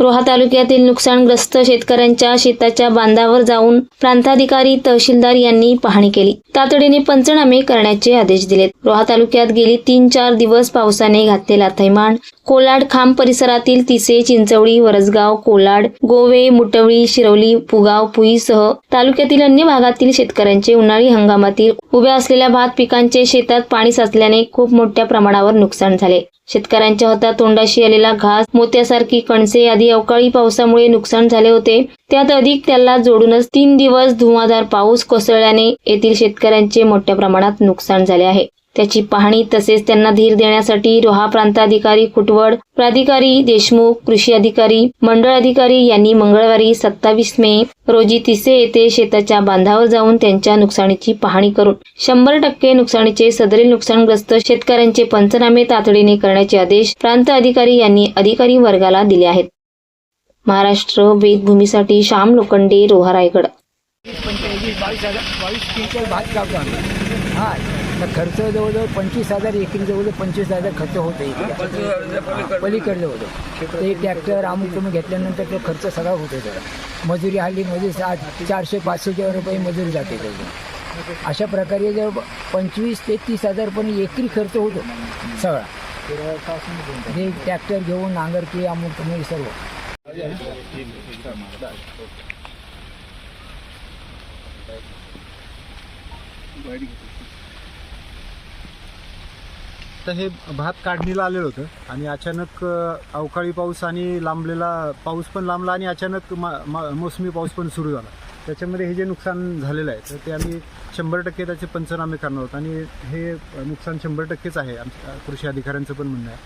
रोहा तालुक्यातील नुकसानग्रस्त शेतकऱ्यांच्या शेताच्या बांधावर जाऊन प्रांताधिकारी तहसीलदार यांनी पाहणी केली. तातडीने पंचनामे करण्याचे आदेश दिलेत. रोहा तालुक्यात गेली तीन चार दिवस पावसाने घातलेला थैमान कोलाड खांब परिसरातील तिसे चिंचवडी वरसगाव कोलाड गोवे मुटवळी शिरवली पुगाव पुईसह तालुक्यातील अन्य भागातील शेतकऱ्यांचे उन्हाळी हंगामातील उभ्या असलेल्या भात पिकांचे शेतात पाणी साचल्याने खूप मोठ्या प्रमाणावर नुकसान झाले. शेतकऱ्यांच्या हातात तोंडाशी आलेला घास मोत्यासारखी कणसे आदी अवकाळी पावसामुळे नुकसान झाले होते. त्यात अधिक त्याला जोडूनच तीन दिवस धुवाधार पाऊस कोसळल्याने येथील शेतकऱ्यांचे मोठ्या प्रमाणात नुकसान झाले आहे. त्याची पाहणी तसेच त्यांना धीर देण्यासाठी रोहा प्रांताधिकारी कुटवड प्राधिकारी देशमुख कृषी अधिकारी मंडळ अधिकारी यांनी मंगळवारी सत्तावीस मे रोजी तिसे येथे शेताच्या बांधावर जाऊन त्यांच्या नुकसानीची पाहणी करून शंभर टक्के नुकसानीचे सदरील नुकसानग्रस्त शेतकऱ्यांचे पंचनामे तातडीने करण्याचे आदेश प्रांत अधिकारी यांनी अधिकारी वर्गाला दिले आहेत. महाराष्ट्र वेदभूमीसाठी श्याम लोखंडे रोहा रायगड. हा मग खर्च जवळजवळ पंचवीस हजार एकरी जवळजवळ पंचवीस हजार खर्च होतो इकडे पलीकडलं होतं. ते ट्रॅक्टर अमुक तुम्ही घेतल्यानंतर तो खर्च सगळा होतो सगळा मजुरी हल्ली मजुरी साठ चारशे पाचशे रुपये मजुरी जाते त्याची अशा प्रकारे जर पंचवीस ते तीस हजार पण एकरी खर्च होतो सगळा. हे ट्रॅक्टर घेऊन नांगरकी अमुक तुम्ही सर्व. तर हे भात काढणीला आलेलं होतं आणि अचानक अवकाळी पाऊस आणि लांबलेला पाऊस पण लांबला आणि अचानक मा- मा- मोसमी पाऊस पण सुरू झाला. त्याच्यामध्ये हे जे नुकसान झालेलं आहे तर ते आम्ही शंभर टक्के त्याचे पंचनामे करणार आहोत. आणि हे नुकसान शंभर टक्केच आहे आमच्या कृषी अधिकाऱ्यांचं पण म्हणणं आहे.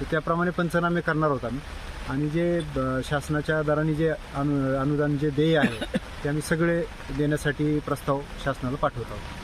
तर त्याप्रमाणे पंचनामे करणार आहोत आम्ही. आणि जे ब- शासनाच्या दराने जे अनु अनुदान जे देय आहे ते आम्ही सगळे देण्यासाठी प्रस्ताव शासनाला पाठवत आहोत.